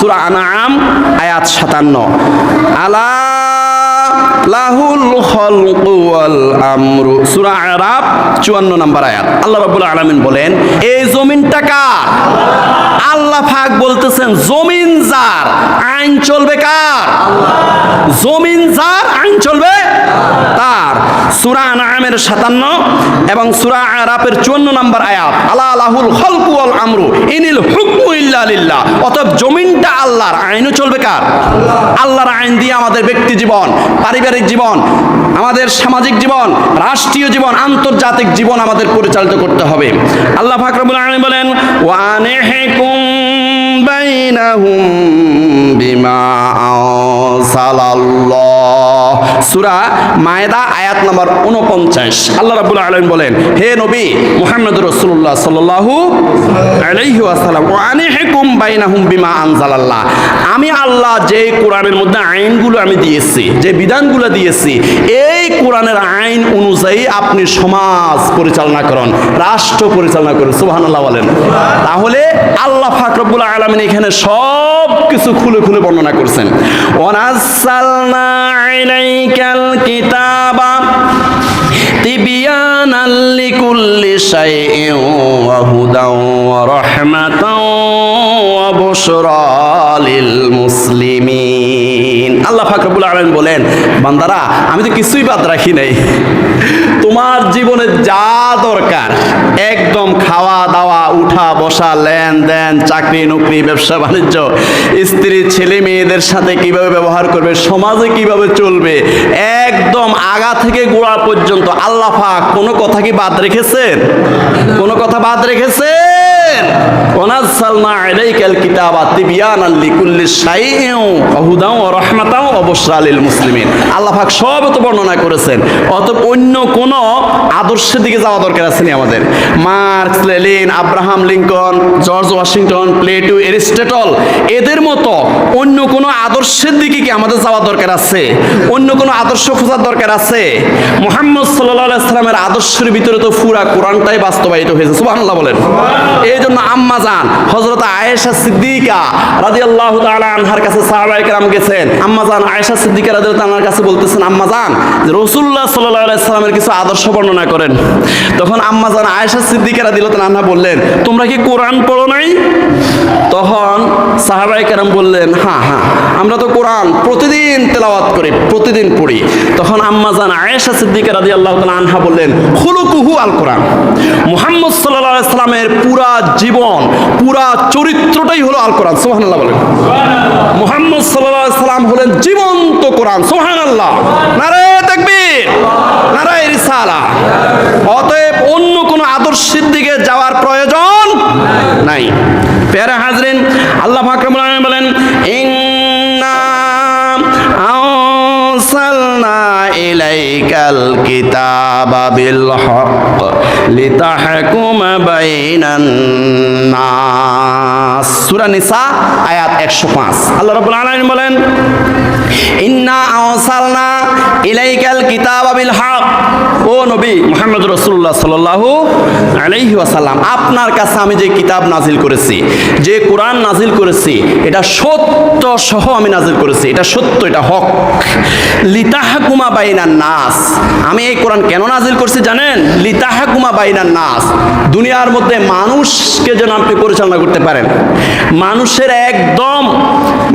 সুরা আনাম আয়াত সাতান্ন। আলা আমরু। আরাব 54 নম্বর আয়াত। আল্লাহ বলেন, এই জমিনটা কার? আল্লাহ বলতেছেন, জমিন যার, আইন চলবে কার? জমিন যার, আইন চলবে তার। সূরা আনামের 57 এবং সূরা আরাফের 54 নম্বর আয়াত, আলা লাহুল খলকু আমরু, ইনিল হুকমু ইল্লা অতএব জমিনটা আল্লাহর আইনও চলবে কার? আল্লাহর আইন দিয়ে আমাদের ব্যক্তি জীবন, পারিবারিক জীবন, আমাদের সামাজিক জীবন, রাষ্ট্রীয় জীবন, আন্তর্জাতিক জীবন আমাদের পরিচালিত করতে হবে। আল্লাহ ফাকরুল আলম বলেন ওয়ানে ওয়ানেহেকুম বাইনাহুম বিমা আনসালাল্লাহ সূরা মায়দা আয়াত নম্বর 49 আল্লাহ রাব্বুল আলামিন বলেন, হে নবী মুহাম্মদ রাসূলুল্লাহ সাল্লাল্লাহু আলাইহি ওয়াসাল্লাম ওয়ানিহিকুম বাইনাহুম বিমা আনজালাল্লাহ। আমি আল্লাহ যে কোরআনের মধ্যে আইনগুলো আমি দিয়েছি, যে বিধানগুলো দিয়েছি, এই কোরআনের আইন অনুযায়ী আপনি সমাজ পরিচালনা করুন, রাষ্ট্র পরিচালনা করুন। সুবহানাল্লাহ বলেন। তাহলে আলমিন এখানে সব কিছু খুলে খুলে বর্ণনা করছেন। ওয়ানাসালনা আলাইকাল কিতাবা তিবিয়ানাল লিকুল্লি শাইইন ওয়া হুদাও ওয়া অবসরালিল ওয়া বুশরা লিল মুসলিমিন। আল্লাহ ফাকরুল আলামিন বলেন, বান্দারা, আমি তো কিছুই বাদ রাখি নাই। তোমার জীবনে যা দরকার, একদম খাওয়া দাওয়া, উঠা বসা, লেনদেন, চাকরি নকরি, ব্যবসা বাণিজ্য, স্ত্রী, ছেলে মেয়েদের সাথে কীভাবে ব্যবহার করবে, সমাজে কীভাবে চলবে, একদম আগা থেকে গোড়া পর্যন্ত, আল্লাহ কোনো কথা কি বাদ রেখেছেন? কোনো কথা বাদ রেখেছেন? ওনাসালনা আলাইকাল কিতাবা তিবিয়ানাল লিকুল্লি শাইইন ওয়া হুদাও ওয়া রাহমাতাও ওয়া বুশরা লিল মুসলিমিন। আল্লাহ পাক সব তো বর্ণনা করেছেন। অত অন্য কোন আদর্শের দিকে যাওয়া দরকার আছে নি আমাদের। Marx Lenin Abraham Lincoln George Washington Plato Aristotle এদের মতো অন্য কোনো আদর্শের দিকে কি আমাদের যাওয়া দরকার আছে? অন্য কোনো আদর্শ খোঁজার দরকার আছে? মোহাম্মদ সাল্লামের আদর্শের ভিতরে তো পুরা কোরআনটাই বাস্তবায়িত হয়েছে। সুবহানাল্লাহ বলেন। এই জন্য আম্মা যান হজরত আয়েশা সিদ্দিকা রাজি আল্লাহ আনহার কাছে সাহাবাই কেরাম গেছেন। আম্মা যান আয়েশা সিদ্দিকা রাজি আনহার কাছে বলতেছেন, আম্মা যান রসুল্লাহ সাল্লাহ সাল্লামের কিছু আদর্শ বর্ণনা করেন। তখন আম্মা যান আয়েশা সিদ্দিকা রাজি আনহা বললেন, তোমরা কি কোরআন পড়ো নাই? তখন সাহাবাই কেরাম বললেন হ্যাঁ হ্যাঁ আমরা তো কোরআন প্রতিদিন তেলাওয়াত করি, প্রতিদিন পড়ি। তখন আম্মা জান আয়েশা সিদ্দিকা রাজি আল্লাহ আনহা বললেন, খুলুকুহু আল কোরআন মুহাম্মদ সাল্লামের পুরা জীবন, পুরা চরিত্রটাই হলো আল কোরআন সোহানাল্লাহ বলেন। মোহাম্মদ সাল্লাহ সাল্লাম হলেন জীবন্ত কোরআন। সোহানাল্লাহ নারে তাকবীর নারায় রিসালা। অতএব অন্য কোনো আদর্শের দিকে যাওয়ার প্রয়োজন নাই। প্যারা হাজরিন, আল্লাহ ফাকরুল আলম বলেন ইন্না ইলাইকাল কিতাবা বিল হক লিতাহকুমা বাইনান নাস সূরা নিসা আয়াত 105 আল্লাহ রাব্বুল আলামিন বলেন, ইন্না আরসালনা ইলাইকাল কিতাবা বিল হক। ও নবী মুহাম্মদ রাসূলুল্লাহ সাল্লাল্লাহু আলাইহি ওয়াসাল্লাম, আপনার কাছে আমি যে কিতাব নাজিল করেছি, যে কোরআন নাজিল করেছি, এটা সত্য সহ আমি নাজিল করেছি, এটা সত্য, এটা হক। লিতাহাকুমা বাইনান নাস। আমি এই কোরআন কেন নাজিল করছি জানেন? লিতাহাকুমা বাইনান নাস। দুনিয়ার মধ্যে মানুষকে যেন আপনি পরিচালনা করতে পারেন। মানুষের একদম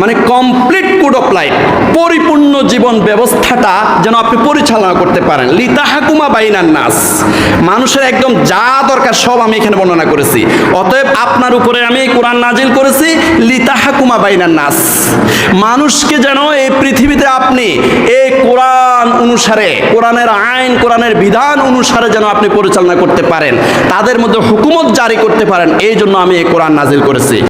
মানে কমপ্লিট কোড অফ লাইফ পরিপূর্ণ জীবন ব্যবস্থাটা যেন আপনি পরিচালনা করতে পারেন। লিতাহাকুমা বাইনান নাস। মানুষের একদম যা দরকার সব আমি এখানে বর্ণনা করেছি। অতএব আপনার উপরে আমি এই কোরআন নাজিল করেছি, লিতাহাকুমা বাইনান নাস। মানুষকে যেন এই পৃথিবীতে আপনি এই কোরআন অনুসারে, কোরআনের আইন, কোরআনের বিধান অনুসারে যেন আপনি পরিচালনা করতে পারেন। তাদের মধ্যে হুকুমত জারি করতে পারেন, এই জন্য আমি এই কোরআন নাজিল করেছি।